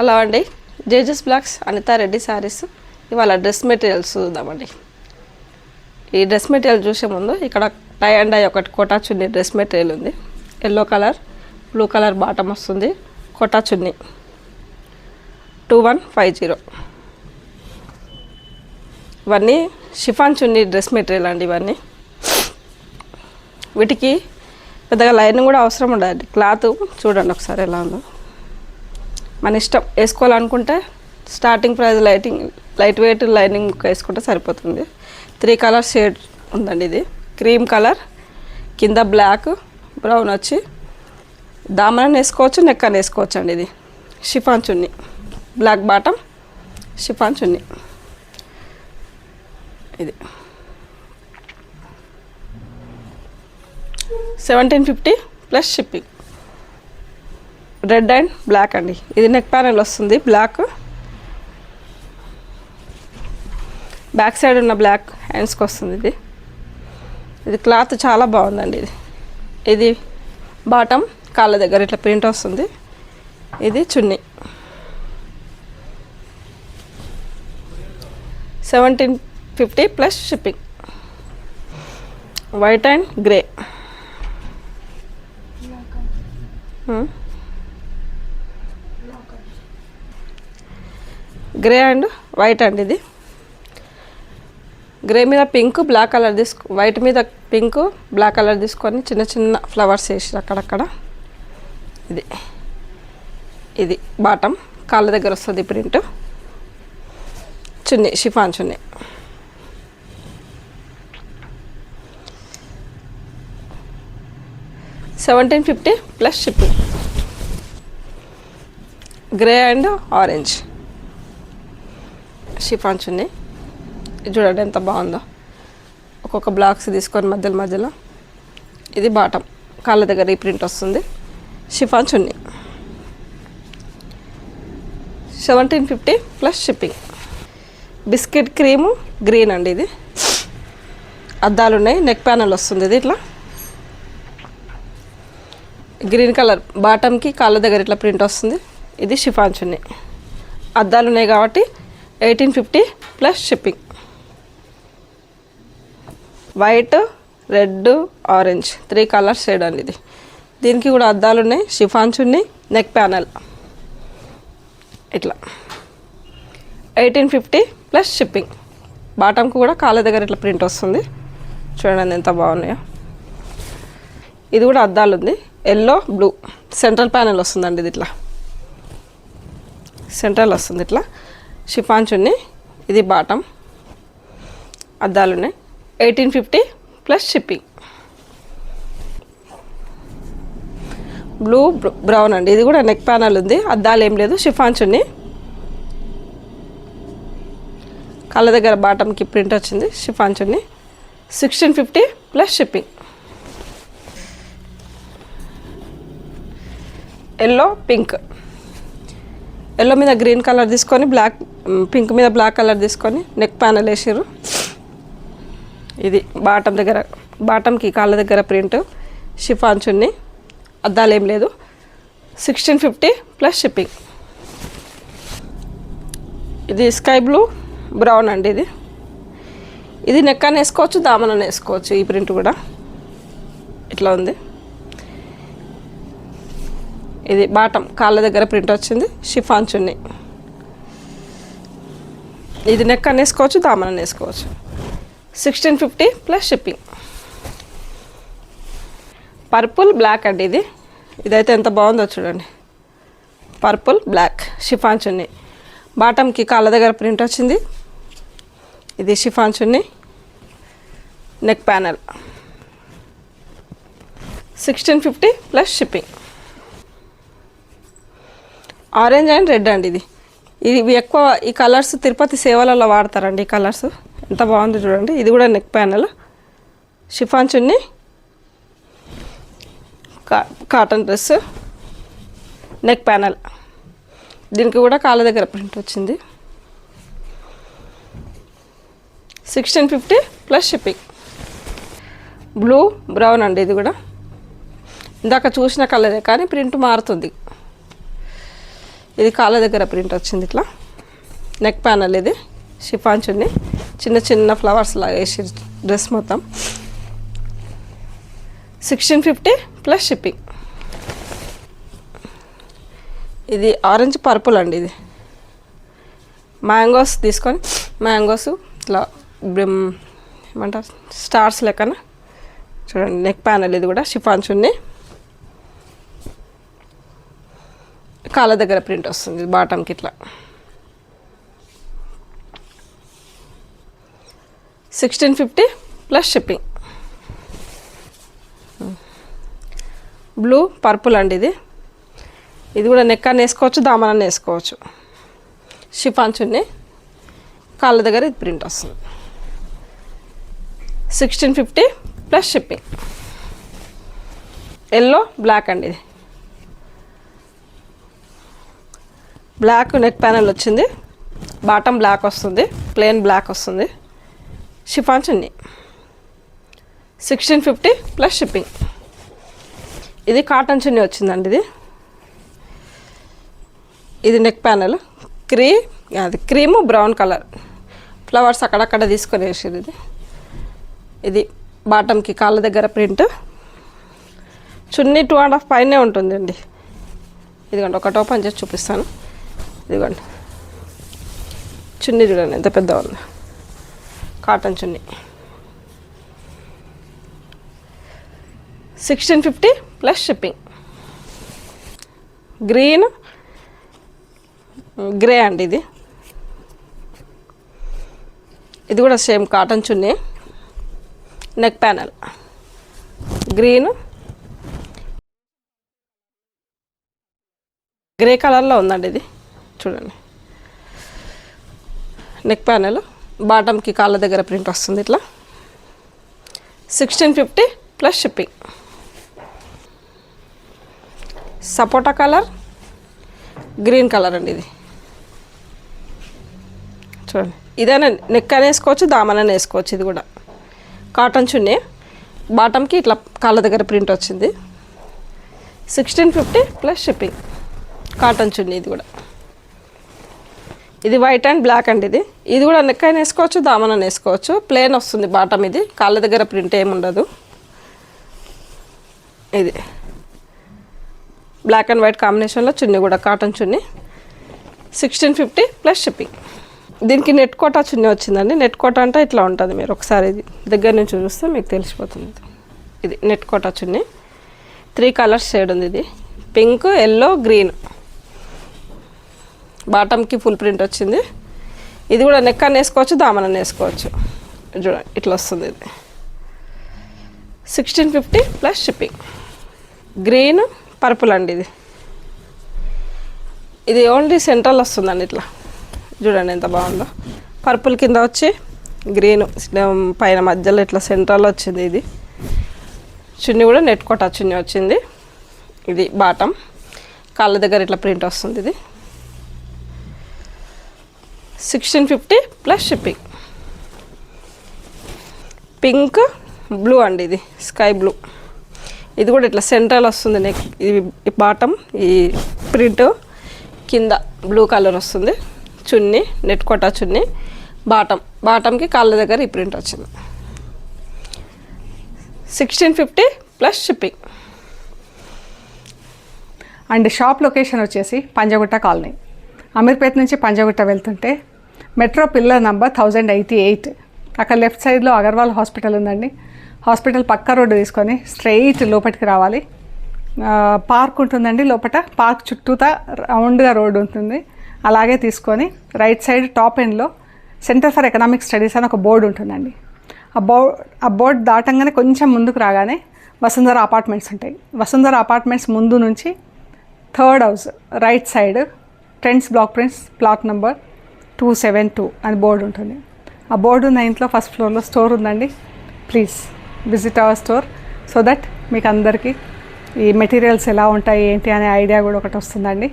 Hello అండి. జేజస్ blocks Anita Reddy saris. ఇవాళ డ్రెస్ మెటీరియల్స్ చూద్దామండి. ఈ డ్రెస్ మెటీరియల్ చూసే ముందు ఇక్కడ టై అండ్ డై ఒకటి కోటా చున్నీ డ్రెస్ మెటీరియల్ ఉంది. Yellow colour blue colour bottom వస్తుంది. Kota chunni. Two one five zero. ఇవన్నీ షిఫాన్ చున్నీ డ్రెస్ మెటీరియల్ అండి ఇవన్నీ. వీటికి పెద్దగా లైన్ కూడా అవసరం ఉండదు క్లాత్ చూడండి ఒకసారి ఎలా ఉందో. మన ఇష్టం వేసుకోవాలనుకుంటే starting price lighting light weight lining వేసుకుంటే సరిపోతుంది. త్రీ కలర్ షేడ్ ఉందండి ఇది. క్రీమ్ కలర్ కింద బ్లాక్ బ్రౌన్ వచ్చి దామన వేసుకోవచ్చు నెక్ అని వేసుకోవచ్చు అండి ఇది. Chiffon chunni. Black bottom chiffon chunni. ఇది. Seventeen fifty plus shipping red and black అండి. ఇది నెక్ ప్యానెల్ వస్తుంది బ్లాక్. బ్యాక్ సైడ్ ఉన్న బ్లాక్ హ్యాండ్స్కి వస్తుంది ఇది. ఇది క్లాత్ చాలా బాగుందండి ఇది. ఇది బాటమ్ కాళ్ళ దగ్గర ఇట్లా ప్రింట్ వస్తుంది. ఇది chunni. Seventeen fifty plus shipping. White and grey. Grey and white అండి ఇది. గ్రే మీద పింక్ బ్లాక్ కలర్ తీసుకు వైట్ మీద పింక్ బ్లాక్ కలర్ తీసుకొని చిన్న చిన్న ఫ్లవర్స్ వేసి అక్కడక్కడ. ఇది. ఇది బాటమ్ కాళ్ళ దగ్గర వస్తుంది print chunni chiffon chunni. Seventeen fifty plus shipping grey and orange chiffon chunni ఇది చూడండి ఎంత బాగుందో. ఒక్కొక్క బ్లాక్స్ తీసుకొని మధ్యలో మధ్యలో. ఇది బాటం కాళ్ళ దగ్గర ఈ ప్రింట్ వస్తుంది. Chiffon chunni seventeen fifty plus shipping. Biscuit cream green అండి ఇది. అద్దాలు ఉన్నాయి. నెక్ ప్యానల్ వస్తుంది ఇది ఇట్లా. Green colour. బాటమ్కి కాళ్ళ దగ్గర ఇట్లా ప్రింట్ వస్తుంది. ఇది షిఫాన్ చున్నీ అద్దాలు ఉన్నాయి కాబట్టి eighteen fifty plus shipping. White red orange. Three colours shade అండి ఇది. దీనికి కూడా అద్దాలు ఉన్నాయి షిఫాన్స్ ఉన్నాయి నెక్ ప్యానల్. ఇట్లా. Eighteen fifty plus shipping. బాటంకి కూడా కాళ్ళ దగ్గర ఇట్లా ప్రింట్ వస్తుంది. చూడండి ఎంత బాగున్నాయో. ఇది కూడా అద్దాలు ఉంది ఎల్లో బ్లూ. సెంట్రల్ ప్యానల్ వస్తుందండి ఇది ఇట్లా. సెంట్రల్ వస్తుంది ఇట్లా. షిఫాన్ చున్నీ ఇది బాటం అద్దాలు ఉన్నాయి eighteen fifty plus shipping. Blue brown అండి. ఇది కూడా నెక్ ప్యానల్ ఉంది. అద్దాలు ఏం లేదు షిఫాన్ చున్నీ. కళ్ళ దగ్గర బాటంకి ప్రింట్ వచ్చింది chiffon chunni. Sixteen fifty plus shipping. Yellow pink. Yellow మీద గ్రీన్ కలర్ తీసుకొని బ్లాక్ పింక్ మీద బ్లాక్ కలర్ తీసుకొని నెక్ ప్యానల్ వేసారు ఇది బాటం దగ్గర బాటంకి కాళ్ళ దగ్గర ప్రింట్ షిఫాన్ చున్ని అద్దాలు ఏం లేదు. Sixteen fifty plus shipping. ఇది స్కై బ్లూ బ్రౌన్ అండి ఇది. ఇది నెక్ అని వేసుకోవచ్చు దామన వేసుకోవచ్చు ఈ ప్రింట్ కూడా. ఇట్లా ఉంది. ఇది బాటం కాళ్ళ దగ్గర ప్రింట్ వచ్చింది షిఫాన్ చున్నీ. ఇది నెక్ అని వేసుకోవచ్చు దామన వేసుకోవచ్చు. Sixteen fifty plus shipping purple black అండి ఇది. ఇదైతే ఎంత బాగుందో చూడండి. Purple black chiffon chunni. బాటంకి కాళ్ళ దగ్గర ప్రింట్ వచ్చింది. ఇది chiffon chunni. Neck panel sixteen fifty plus shipping orange and red అండి ఇది. ఇది ఎక్కువ ఈ కలర్స్ తిరుపతి సేవలలో వాడతారండి ఈ కలర్స్. ఎంత బాగుంది చూడండి. ఇది కూడా నెక్ ప్యానల్. షిఫాన్ చున్ని. కా కాటన్ డ్రెస్. Neck panel. దీనికి కూడా కాళ్ళ దగ్గర ప్రింట్ వచ్చింది. Sixteen fifty plus shipping. Blue brown అండి ఇది కూడా. ఇందాక చూసిన కలరే కానీ ప్రింట్ మారుతుంది. ఇది కాళ్ళ దగ్గర ప్రింట్ వచ్చింది ఇట్లా. నెక్ ప్యానల్ ఇది. షిఫాన్ చున్ని. చిన్న చిన్న ఫ్లవర్స్ లాగా వేసి డ్రెస్ మొత్తం. సిక్స్టీన్ ఫిఫ్టీ ప్లస్ షిప్పింగ్ ఇది ఆరెంజ్ పర్పుల్ అండి ఇది. మ్యాంగోస్ తీసుకొని మ్యాంగోస్ ఇట్లా బ్రిమ్ ఏమంటారు? స్టార్స్ లెక్కన. చూడండి నెక్ ప్యానల్ ఇది కూడా షిఫాన్ చున్ని. కాళ్ళ దగ్గర ప్రింట్ వస్తుంది బాటంకి ఇట్లా. Sixteen fifty plus shipping blue purple అండి ఇది. ఇది కూడా నెక్ వేసుకోవచ్చు దామనని వేసుకోవచ్చు. షిఫాన్ చున్ని. కాళ్ళ దగ్గర ఇది ప్రింట్ వస్తుంది. Sixteen fifty plus shipping yellow black అండి ఇది. బ్లాక్ నెక్ ప్యానల్ వచ్చింది. బాటమ్ బ్లాక్ వస్తుంది. ప్లెయిన్ బ్లాక్ వస్తుంది. Chiffon chunni. Sixteen fifty plus shipping. ఇది కాటన్ చున్నీ వచ్చిందండి ఇది. ఇది నెక్ ప్యానల్. క్రీ అది క్రీము బ్రౌన్ కలర్. ఫ్లవర్స్ అక్కడక్కడ తీసుకొని వేసారు ఇది. ఇది బాటమ్కి కాళ్ళ దగ్గర print. Chunni two and half పైనే ఉంటుందండి. ఇదిగోండి ఒకటి ఓపెన్ చేసి చూపిస్తాను. ఇదిగోండి. చున్నీ చూడండి ఎంత పెద్ద ఉంది. Cotton chunni. Sixteen fifty plus shipping green grey అండి ఇది. ఇది కూడా same cotton chunni. Neck panel green grey కలర్లో ఉందండి ఇది. చూడండి. నెక్ ప్యానెల్ బాటమ్కి కాళ్ళ దగ్గర ప్రింట్ వస్తుంది ఇట్లా. సిక్స్టీన్ ఫిఫ్టీ ప్లస్ షిప్పింగ్ సపోటా కలర్ గ్రీన్ కలర్ అండి ఇది. చూడండి. ఇదైనా నెక్ అని వేసుకోవచ్చు దామనని వేసుకోవచ్చు ఇది కూడా. కాటన్ చున్నీ బాటమ్కి ఇట్లా కాళ్ళ దగ్గర ప్రింట్ వచ్చింది. Sixteen fifty plus shipping cotton chunni ఇది కూడా. ఇది వైట్ అండ్ బ్లాక్ అండి ఇది. ఇది కూడా నెక్ అయినా వేసుకోవచ్చు దామన వేసుకోవచ్చు. ప్లేన్ వస్తుంది బాటమ్ ఇది. కాళ్ళ దగ్గర ప్రింట్ ఏమి ఉండదు. ఇది. బ్లాక్ అండ్ వైట్ కాంబినేషన్లో చున్నీ కూడా cotton chunni. Sixteen fifty plus shipping. దీనికి నెట్ కోటా చున్నీ వచ్చిందండి. నెట్ కోట అంటే ఇట్లా ఉంటుంది మీరు ఒకసారి ఇది దగ్గర నుంచి చూస్తే మీకు తెలిసిపోతుంది. ఇది net Kota chunni. Three colours shade ఉంది ఇది. Pink yellow green. బాటమ్కి full print వచ్చింది. ఇది కూడా నెక్ అని వేసుకోవచ్చు దామనని వేసుకోవచ్చు. చూడండి ఇట్లా వస్తుంది ఇది. Sixteen fifty plus shipping green purple అండి ఇది. ఇది ఓన్లీ సెంట్రల్ వస్తుందండి ఇట్లా. చూడండి ఎంత బాగుందో. పర్పుల్ కింద వచ్చి గ్రీన్ పైన మధ్యలో ఇట్లా సెంట్రల్ వచ్చింది ఇది. చున్నీ కూడా నెట్ కోటా చున్నీ వచ్చింది. ఇది బాటమ్. కాళ్ళ దగ్గర ఇట్లా ప్రింట్ వస్తుంది ఇది. Sixteen fifty plus shipping. Pink blue అండి ఇది స్కై బ్లూ. ఇది కూడా ఇట్లా సెంట్రల్ వస్తుంది నెక్ ఇది బాటమ్ ఈ ప్రింట్ కింద బ్లూ కలర్ వస్తుంది. చున్నీ నెట్ కొట్టా చున్నీ బాటమ్. బాటమ్కి కాళ్ళ దగ్గర ఈ ప్రింట్ వచ్చింది. Sixteen fifty plus shipping. And shop location వచ్చేసి పంజగుట్ట కాలనీ. అమీర్పేట నుంచి పంజగుట్ట వెళ్తుంటే metro pillar number thousand eighty eight. అక్కడ లెఫ్ట్ సైడ్లో అగర్వాల్ హాస్పిటల్ ఉందండి. హాస్పిటల్ పక్క రోడ్డు తీసుకొని స్ట్రైట్ లోపలికి రావాలి. పార్క్ ఉంటుందండి లోపల పార్క్ చుట్టూతా రౌండ్గా రోడ్డు ఉంటుంది. అలాగే తీసుకొని రైట్ సైడ్ టాప్ ఎండ్లో సెంటర్ ఫర్ ఎకనామిక్ స్టడీస్ అని ఒక బోర్డు ఉంటుందండి. ఆ బో ఆ బోర్డు దాటంగానే కొంచెం ముందుకు రాగానే వసుంధర అపార్ట్మెంట్స్ ఉంటాయి. వసుంధర అపార్ట్మెంట్స్ ముందు నుంచి third house right side trends block prints plot number two seven two అని బోర్డు ఉంటుంది. ఆ బోర్డు ఉన్న ఇంట్లో ఫస్ట్ ఫ్లోర్లో స్టోర్ ఉందండి. Please visit our store so that మీకు అందరికీ ఈ మెటీరియల్స్ ఎలా ఉంటాయి ఏంటి అనే ఐడియా కూడా ఒకటి వస్తుందండి.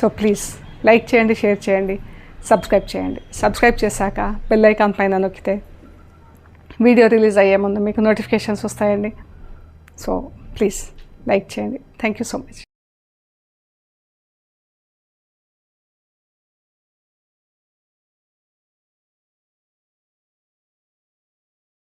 సో ప్లీజ్ లైక్ చేయండి షేర్ చేయండి సబ్స్క్రైబ్ చేయండి. సబ్స్క్రైబ్ చేశాక బెల్ ఐకాన్ పైన నొక్కితే వీడియో రిలీజ్ అయ్యే ముందు మీకు నోటిఫికేషన్స్ వస్తాయండి. సో ప్లీజ్ లైక్ చేయండి. Thank you so much.